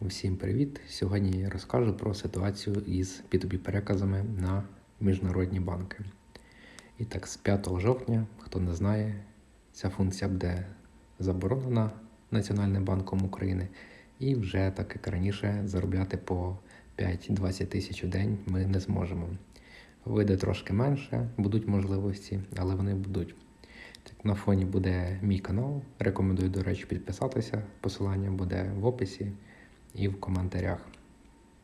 Всім привіт! Сьогодні я розкажу про ситуацію із P2P переказами на міжнародні банки. І так, з 5 жовтня, хто не знає, ця функція буде заборонена Національним банком України, і вже так як раніше заробляти по 5-20 тисяч у день ми не зможемо. Вийде трошки менше, будуть можливості, але вони будуть. Так, на фоні буде мій канал. Рекомендую, до речі, підписатися. Посилання буде в описі і в коментарях.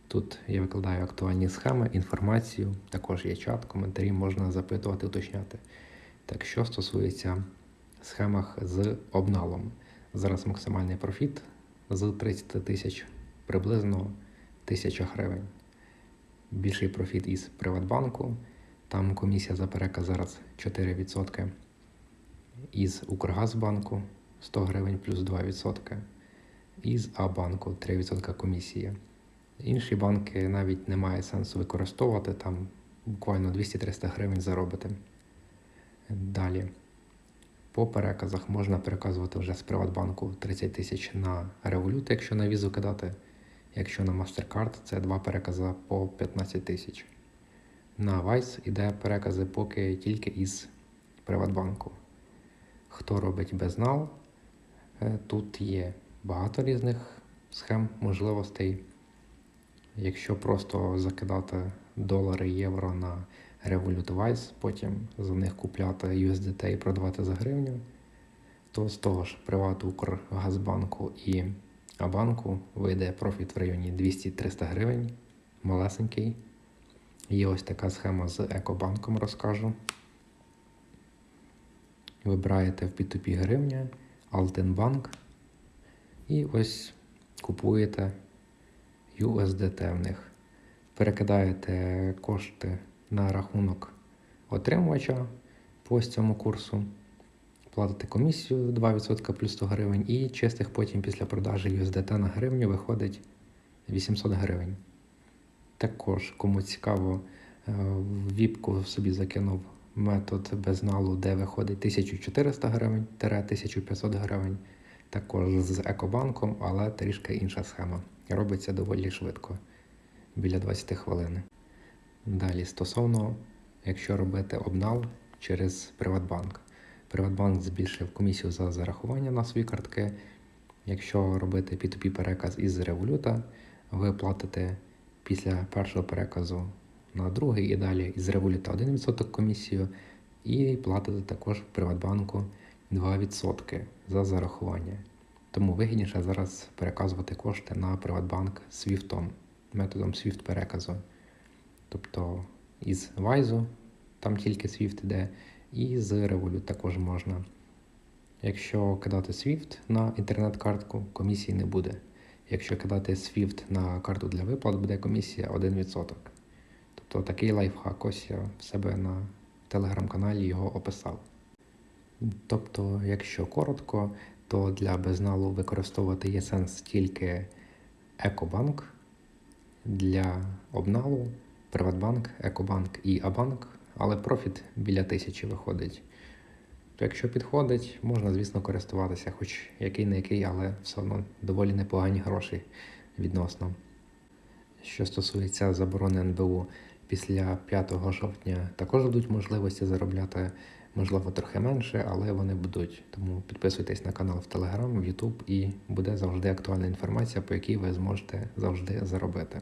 Тут я викладаю актуальні схеми, інформацію, також є чат, коментарі можна запитувати, уточняти. Так, що стосується схемах з обналом. Зараз максимальний профіт з 30 тисяч приблизно 1000 гривень. Більший профіт із Приватбанку. Там комісія за переказ зараз 4%. Із Укргазбанку 100 гривень плюс 2%. Із А-банку 3% комісія. Інші банки навіть немає сенсу використовувати, там буквально 200-300 гривень заробити. Далі. По переказах можна переказувати вже з Приватбанку 30 тисяч на Revolut, якщо на візу кидати. Якщо на MasterCard, це два перекази по 15 тисяч. На Vice іде перекази поки тільки із Приватбанку. Хто робить безнал, е, тут є багато різних схем, можливостей. Якщо просто закидати долари, євро на Revolut Wise, потім за них купляти USDT і продавати за гривню, то з того ж Приват Укргазбанку і Абанку вийде профіт в районі 200-300 гривень, малесенький. Є ось така схема з Екобанком, розкажу. Вибираєте в P2P гривня, Алтенбанк і ось купуєте USDT в них. Перекидаєте кошти на рахунок отримувача по цьому курсу, платите комісію 2% плюс 100 гривень, і чистих потім після продажі USDT на гривню виходить 800 гривень. Також, кому цікаво, е, в віпку собі закинув метод безналу, де виходить 1400 гривень 1500 гривень. Також з Екобанком, але трішки інша схема. Робиться доволі швидко, біля 20 хвилин. Далі, стосовно, якщо робити обнал через Приватбанк. Приватбанк збільшив комісію за зарахування на свої картки. Якщо робити P2P переказ із революта, ви платите після першого переказу на другий і далі із революта 1% комісію, і платите також Приватбанку 2% за зарахування. Тому вигідніше зараз переказувати кошти на Приватбанк SWIFT, методом SWIFT переказу. Тобто із Вайзу, там тільки SWIFT йде, і з Revolut також можна. Якщо кидати SWIFT на інтернет-картку, комісії не буде. Якщо кидати SWIFT на карту для виплат, буде комісія 1%. Тобто такий лайфхак, ось я в себе на телеграм-каналі його описав. Тобто, якщо коротко, то для безналу використовувати є сенс тільки Екобанк, для обналу Приватбанк, Екобанк і Абанк, але профіт біля тисячі виходить. То якщо підходить, можна, звісно, користуватися, хоч який не який, але все одно доволі непогані гроші відносно. Що стосується заборони НБУ, після 5 жовтня також будуть можливості заробляти, можливо, трохи менше, але вони будуть. Тому підписуйтесь на канал в Телеграм, в Ютуб і буде завжди актуальна інформація, по якій ви зможете завжди заробити.